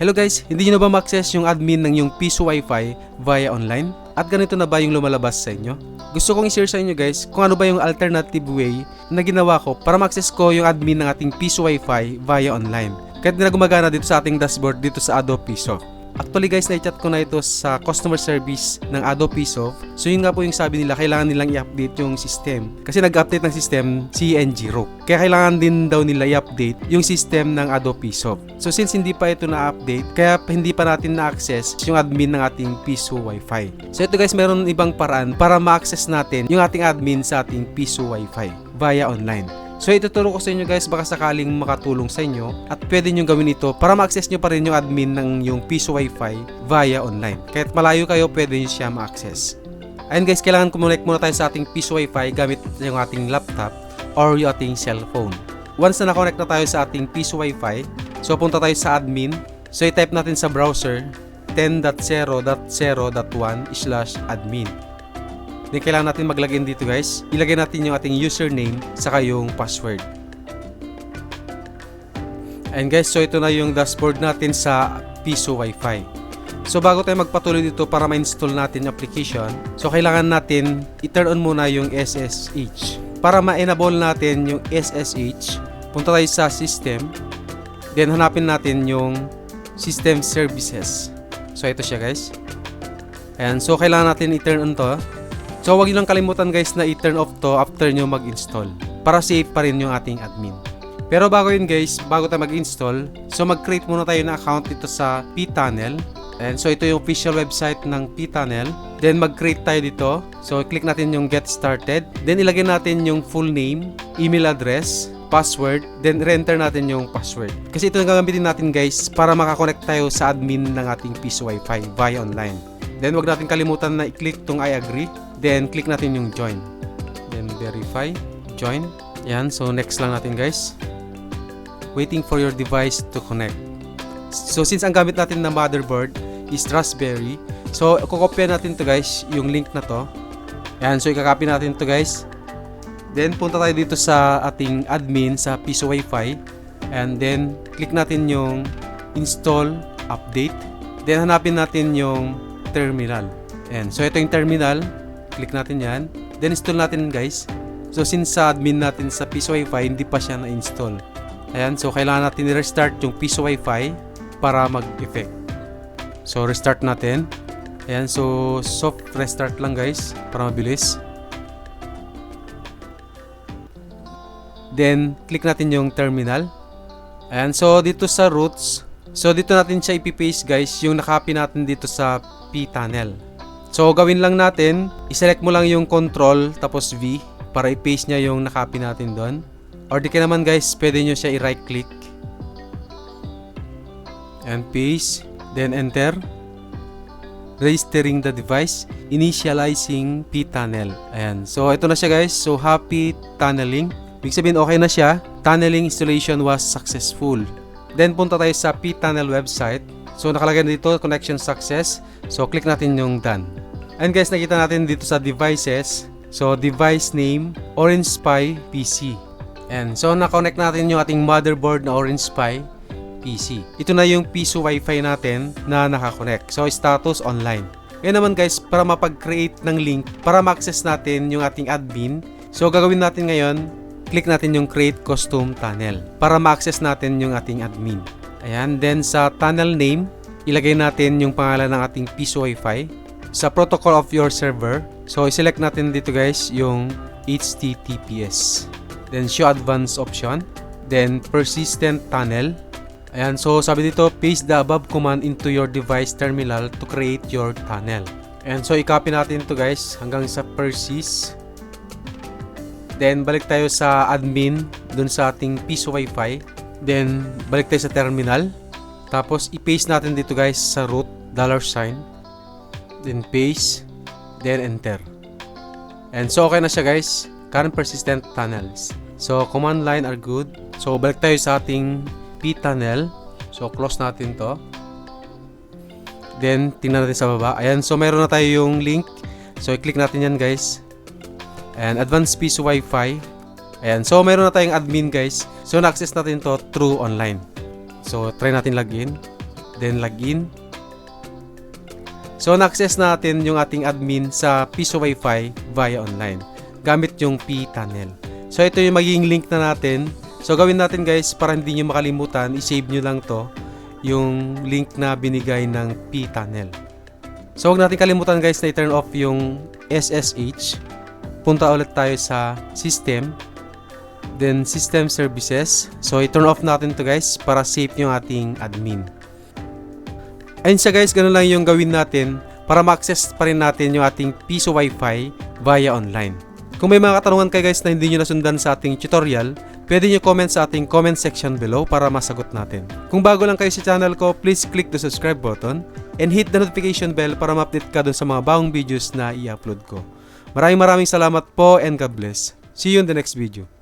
Hello guys, hindi nyo na ba ma-access yung admin ng yung Piso Wi-Fi via online? At ganito na ba yung lumalabas sa inyo? Gusto kong i-share sa inyo guys kung ano ba yung alternative way na ginawa ko para ma-access ko yung admin ng ating Piso Wi-Fi via online. Kahit na gumagana dito sa ating dashboard dito sa Adobe Piso. Actually guys, na-chat ko na ito sa customer service ng Adobe Piso. So yun nga po yung sabi nila, kailangan nilang i-update yung system. Kasi nag-update ng system si NG Rook. Kaya kailangan din daw nila i-update yung system ng Adobe Piso. So since hindi pa ito na-update, kaya hindi pa natin na-access yung admin ng ating Piso Wi-Fi. So ito guys, meron ibang paraan para ma-access natin yung ating admin sa ating Piso Wi-Fi via online. So ituturo ko sa inyo guys baka sakaling makatulong sa inyo at pwede nyo gawin ito para ma-access nyo pa rin yung admin ng yung Piso Wi-Fi via online. Kahit malayo kayo pwede nyo siya ma-access. Ayun guys, kailangan connect muna tayo sa ating Piso Wi-Fi gamit yung ating laptop or yung ating cellphone. Once na na-connect na tayo sa ating Piso Wi-Fi, so punta tayo sa admin. So i-type natin sa browser 10.0.0.1 slash admin. Then kailangan natin maglagin dito guys. Ilagay natin yung ating username saka yung password. And guys, so ito na yung dashboard natin sa Piso Wi-Fi. So bago tayo magpatuloy dito para ma-install natin yung application, so kailangan natin i-turn on muna yung SSH. Para ma-enable natin yung SSH, punta tayo sa system, then hanapin natin yung system services. So ito siya guys. Ayan, so kailangan natin i-turn on to. So wag niyo lang kalimutan guys na i-turn off to after nyo mag-install para safe pa rin yung ating admin. Pero bago yun guys, bago tayo mag-install, so mag-create muna tayo ng account dito sa pTunnel. And so ito yung official website ng pTunnel. Then mag-create tayo dito. So click natin yung get started. Then ilagay natin yung full name, email address, password, then re-enter natin yung password. Kasi ito ang gagamitin natin guys para makakonect tayo sa admin ng ating Piso Wi-Fi via online. Then wag natin kalimutan na i-click tong I agree. Then click natin yung join. Then verify, join. Yan, so next lang natin guys. Waiting for your device to connect. So since ang gamit natin na motherboard is Raspberry, so kukopya natin to guys, yung link na to. Yan, so ikakopy natin to guys. Then punta tayo dito sa ating admin sa Piso Wi-Fi and then click natin yung install update. Then hanapin natin yung terminal. And so ito yung terminal. Click natin yan. Then install natin guys. So since sa admin natin sa Piso Wi-Fi hindi pa siya na-install. Ayan, so kailangan natin i-restart yung Piso Wi-Fi para mag-effect. So restart natin. Ayan, so soft restart lang guys para mabilis. Then click natin yung terminal. Ayan, so dito sa roots, so dito natin siya ipipaste guys yung nakapin natin dito sa pTunnel. So gawin lang natin, iselect mo lang yung control tapos V para i-paste niya yung nakapin natin doon. Or di ka naman guys, pwede nyo siya i-right click. And paste. Then enter. Registering the device. Initializing pTunnel. Ayan. So ito na siya guys. So happy tunneling. Ibig sabihin okay na siya. Tunneling installation was successful. Then punta tayo sa pTunnel website. So nakalagay na dito connection success. So click natin yung done. And guys nakita natin dito sa devices. So device name Orange Pi PC. And so na-connect natin yung ating motherboard na Orange Pi PC. Ito na yung Piso Wi-Fi natin na nakakonect. So status online. Ngayon naman guys, para mapag-create ng link, para ma-access natin yung ating admin, so gagawin natin ngayon, click natin yung create custom tunnel para ma-access natin yung ating admin. Ayan, then sa tunnel name, ilagay natin yung pangalan ng ating Piso Wi-Fi. Sa protocol of your server, so i-select natin dito guys yung HTTPS. Then show advanced option. Then persistent tunnel. Ayan, so sabi dito, paste the above command into your device terminal to create your tunnel. And so i-copy natin to guys hanggang sa persist. Then balik tayo sa admin dun sa ating Piso Wi-Fi. Then balik tayo sa terminal. Tapos i-paste natin dito guys sa root dollar sign. Then paste. Then enter. And so okay na siya guys. Current persistent tunnels. So command line are good. So balik tayo sa ating pTunnel. So close natin to. Then tingnan natin sa baba. Ayan, so meron na tayo yung link. So i-click natin yan guys. And advanced piece Wi-Fi. Ayan, so meron na tayong admin guys. So na-access natin to through online. So try natin login. then login. So na-access natin yung ating admin sa Piso Wi-Fi via online gamit yung p-tunnel. So ito yung magiging link na natin. So gawin natin guys para hindi nyo makalimutan, i-save nyo lang to yung link na binigay ng p-tunnel. So huwag natin kalimutan guys na i-turn off yung SSH. Punta ulit tayo sa system. Then system services. So i-turn off natin to guys para safe yung ating admin. Ayun siya guys, ganun lang yung gawin natin para ma-access pa rin natin yung ating piso wifi via online. Kung may mga katanungan kayo guys na hindi nyo nasundan sa ating tutorial, pwede nyo comment sa ating comment section below para masagot natin. Kung bago lang kayo sa channel ko, please click the subscribe button and hit the notification bell para ma-update ka dun sa mga bagong videos na i-upload ko. Maraming maraming salamat po and God bless. See you in the next video.